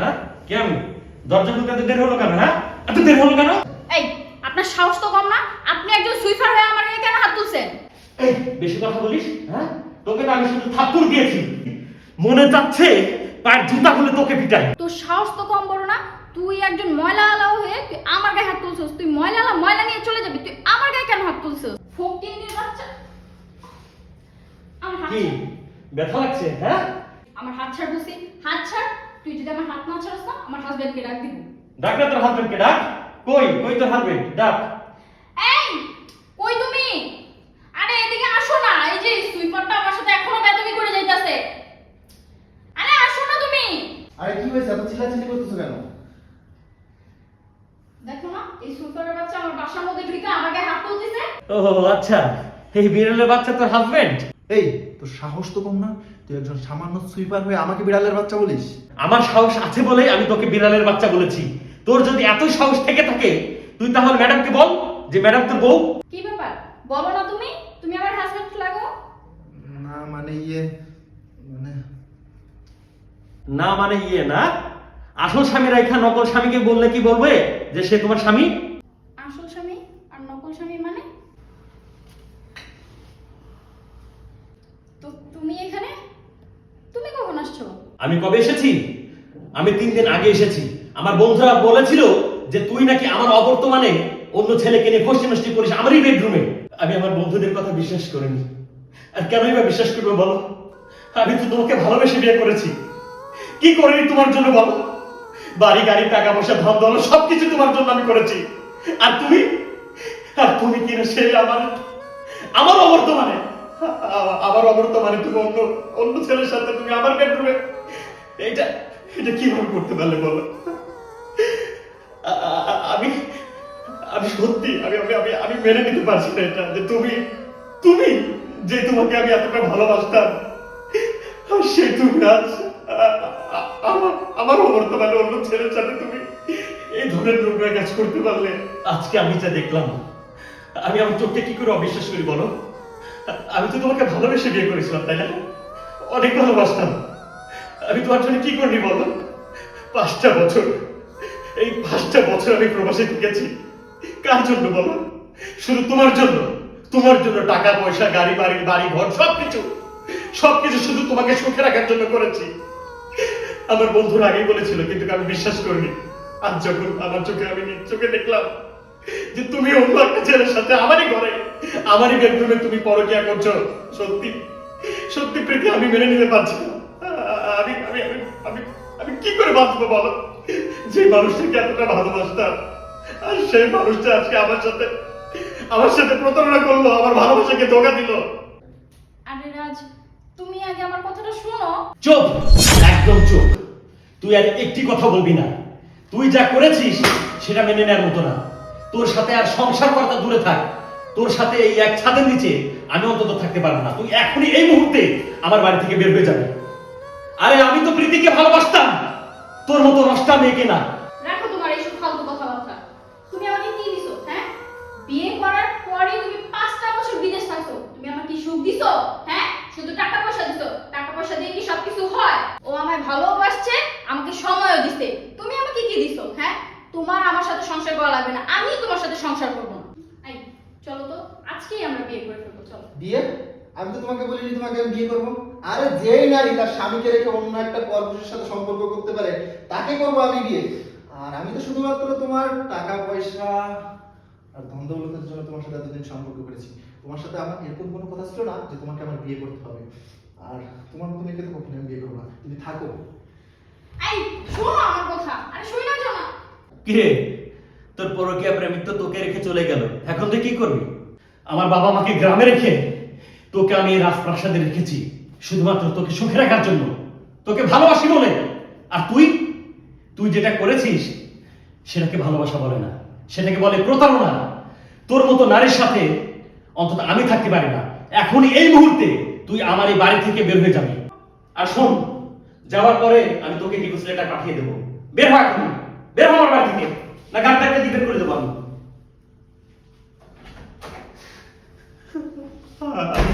হ্যাঁ? কে আমি? দরজা খুলতে দেরি হলো কেন হ্যাঁ? এত দেরি হলো কেন? এই আপনার সাহস তো কম না। আপনি একজন সুইপার হয়ে আমার কেন হাত তুলছেন? এই বেশি কথা বলিস হ্যাঁ? তোকে তো আমি শুধু থাপ্পড় দিয়েছি। মনে যাচ্ছে পায়ের জুতা খুলে তোকে পিটাই। তোর সাহস তো কম বড় না তুই একজন ময়লা আলাও হয়ে তুই আমার গায়ে হাত তুলছিস। তুই ময়লা আলা ময়লা নিয়ে চলে যাবি। তুই আমার গায়ে কেন হাত তুলছিস? ফকিং নিয়ে বাচ্চা আমার হাত কি। ব্যথা লাগছে হ্যাঁ? আমার হাত ছাড় বসি। হাত ছাড়। তুই যদি আমার হাত না ছাড়াস না আমার হাজবেন্ডকে ডাক দিব। ডাক না তোর হাজবেন্ডকে ডাক। কই? কই তোর হাজবেন্ড ডাক। এই কই তুমি? আরে এদিকে আসো না। এই যে সুইপারটা আমার সাথে এখনও বেদবি করে যাইতাছে। আরে আসো না তুমি। আরে কি হয়েছে? এত চিল্লাচিল্লি করতেছো কেন? দেখো না এই সুইপারের বাচ্চা আমার বাসার মধ্যে ঢুকে আমাকে হাত তুলতেছে। ও আচ্ছা। এই বিড়ালের বাচ্চা তোর হাজবেন্ড এই তোর সাহস তো কম না? তুই একজন সামান্য সুইপার হয়ে আমাকে বিড়ালের বাচ্চা বলিস? আমার সাহস আছে বলেই আমি তোকে বিড়ালের বাচ্চা বলেছি। তোর যদি এত সাহস থেকে থাকে তুই তাহলে ম্যাডামকে বল যে ম্যাডাম তোর বউ। কি ব্যাপার? বলো না তুমি। তুমি আমার হাজবেন্ড লাগো। না মানে ইয়ে মানে না মানে ইয়ে না। আসল স্বামী রাইখা নকল স্বামীকে বললে কি বলবে? যে সে তোমার স্বামী আসল স্বামী আর নকল স্বামী মানে তো তুমি এখানে? তুমি কখন আসছো? আমি কবে এসেছি? আমি তিন দিন আগে এসেছি। আমার বন্ধুরা বলেছিল যে তুই নাকি আমার অবর্তমানে অন্য ছেলেকে নিয়ে ফষ্টি নষ্টি করিস আমারই বেডরুমে আমি আমার বন্ধুদের কথা বিশ্বাস করিনি। আর কেনই বা বিশ্বাস করব বলো? আমি তো তোমাকে ভালোবেসে বিয়ে করেছি। কি করিনি তোমার জন্য বলো? বাড়ি, গাড়ি, টাকা পয়সা, ধন দল সবকিছু তোমার জন্য আমি করেছি। আর তুমি? আর তুমি কিনা সেই আমার আমার অবর্তমানে? আ- আমার অবর্তমানে তুমি অন্য অন্য ছেলের সাথে তুমি আমার বেডরুমে এটা এটা কীভাবে করতে পারলে বলো? আমি আমি সত্যি, আমি আমি আমি আমি মেনে নিতে পারছি না এটা, যে তুমি তুমি যে তোমাকে আমি এতটা ভালোবাসতাম সে তুমি আজ আমার আমার অবর্তমানে অন্য ছেলের সাথে তুমি এই ধরনের নোংরা কাজ করতে পারলে। আজকে আমি যা দেখলাম, আমি আমার চোখকে কি করে অবিশ্বাস করি বলো? আমি তো তোমাকে ভালোবেসে বিয়ে করেছিলাম, তাই না? অনেক ভালোবাসতাম। আমি তোমার জন্য কি করিনি বলো? পাঁচটা বছর। এই পাঁচটা বছর আমি প্রবাসে থেকেছি। কার জন্য বলো? শুধু তোমার জন্য। তোমার জন্য টাকা, পয়সা, গাড়ি, বাড়ি বাড়ি, ঘর, সবকিছু। সবকিছু শুধু তোমাকে সুখে রাখার জন্য করেছি। আমার বন্ধুরা আগেই বলেছিল, কিন্তু আমি বিশ্বাস করিনি। আজ যখন আমার চোখে আমি চোখে দেখলাম যে তুমি অন্য একটা ছেলের সাথে আমারই ঘরে আমারই বেডরুমে তুমি পরকিয়া করছ। সত্যি সত্যি প্রীতি আমি মেনে নিতে পারছি না। আমি আমি আমি আমি আমি কি করে বাঁচবো বলো? যে মানুষটাকে এতটা ভালোবাসতাম আর সেই মানুষটা আজকে আমার সাথে আমার সাথে প্রতারণা করল আমার ভালোবাসাকে ধোকা দিল। আরে রাজ তুমি আগে আমার কথাটা শোনো। চুপ একদম চুপ। তুই আর একটি কথা বলবি না। তুই যা করেছিস সেটা মেনে নেওয়ার মতো না। তোর সাথে আর সংসার করাটা দূরে থাক। তোর সাথে এই এক ছাদের নিচে আমি অন্তত থাকতে পারব না। তুই এখনই এই মুহূর্তে আমার বাড়ি থেকে বের হয়ে যাবে। আরে, আমি তো প্রীতিকে ভালোবাসতাম। তোর মতো নষ্টা মেয়েকে না। রাখো তোমার এইসব ফালতু কথাবার্তা। তুমি আমাকে কি দিছো হ্যাঁ? বিয়ে করার পরে তুমি পাঁচটা বছর বিদেশ থাকছো। তুমি আমাকে কি সুখ দিছো হ্যাঁ? শুধু টাকা পয়সা দিছো। টাকা পয়সা দিয়ে কি সবকিছু হয়? ও আমায় ভালোবাসছে, আমাকে সময়ও দিছে। তুমি আমাকে কি দিছো? তোমার আমার সাথে সংসার করা লাগবে না। আমি তোমার সাথে সংসার করব না। এই চলো তো আজকেই আমরা বিয়ে করে ফেলব চলো। বিয়ে? আমি তো তোমাকে বলিনি তোমাকে আমি বিয়ে করব। আরে যেই নারী তার স্বামীকে রেখে অন্য একটা পরপুরুষের সাথে সম্পর্ক করতে পারে তাকে করব আমি বিয়ে। আর আমি তো শুধুমাত্র তোমার টাকা পয়সা আর ধন দৌলতের জন্য তোমার সাথে এতদিন সম্পর্ক করেছি। তোমার সাথে আমার এরকম কোনো কথা ছিল না যে তোমাকে আমার বিয়ে করতে হবে। আর তোমার মতো মেয়েকে তো কখনো আমি বিয়ে করব না। তুমি থাকো। এই শোনো আমার কথা। আরে শুই না কিরে? তোর পরকীয়া প্রেমিক তো তোকে রেখে চলে গেল। এখন তুই কি করবি? আমার বাবা মাকে গ্রামে রেখে তোকে আমি রাজপ্রাসাদে রেখেছি, শুধুমাত্র তোকে সুখে রাখার জন্য। তোকে ভালোবাসি বলে। আর তুই? তুই যেটা করেছিস, সেটাকে ভালোবাসা বলে না। সেটাকে বলে প্রতারণা। তোর মতো নারীর সাথে অন্তত আমি থাকতে পারি না। এখনই এই মুহূর্তে তুই আমার এই বাড়ি থেকে বের হয়ে যাবি। আর শোন, যাওয়ার পরে আমি তোকে ডিভোর্স লেটার পাঠিয়ে দেবো। বের হ এখন বের হ আমার দিকে না গাড়িটা দিয়ে বের করে দেবো আমি। আমি